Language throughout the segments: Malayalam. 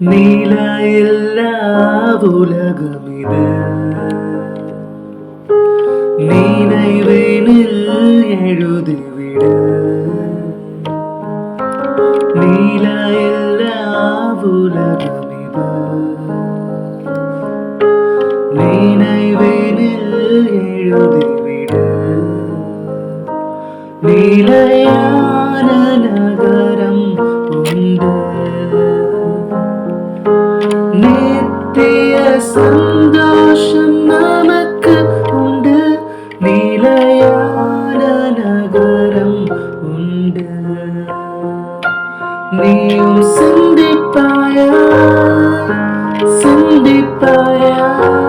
നീല എല്ലാ ഉലകമിത് നീനൈവേനിൽ എഴുതിവിട. നീല എല്ലാ ഉലകമിത് നീനൈവേനിൽ എഴുതിവിട. നീലയാ நித்திய சந்தோஷம் நமக்கு உண்டு. நிலையான நகரம் உண்டு. நீயும் சிந்திப்பாயா? சிந்திப்பாயா?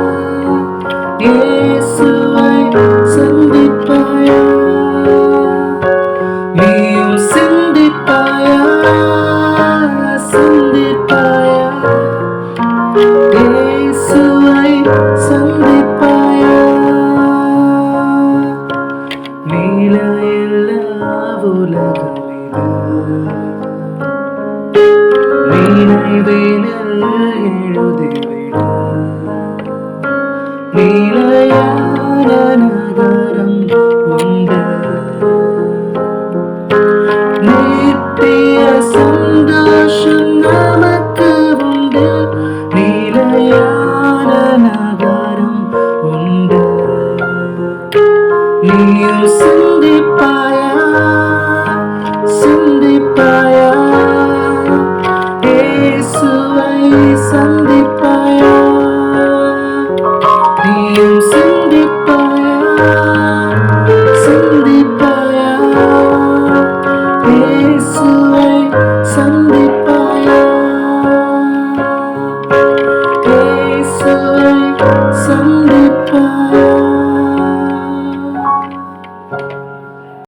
നിലവിനിൽ എഴുതിവിട നിലയാരനഗരം ഉണ്ട് നിത്യ സന്തോഷം നമുക്ക് ഉണ്ട് നിലയാരനഗരം ഉണ്ട് നീ സന്ധിപ്പായ 思